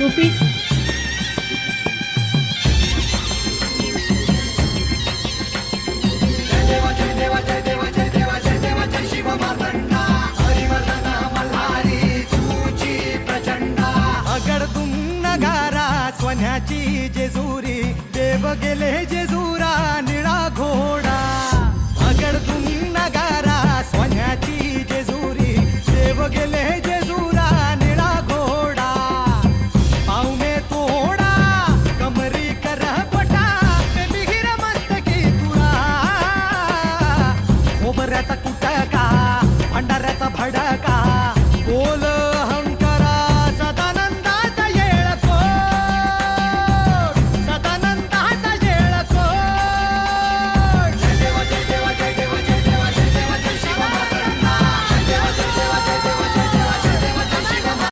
टोपी. अगड नगारा सोन्याची जेजुरी देव गेले जे भंडाऱ्याचा कुटका भंडाऱ्याचा भडका बोल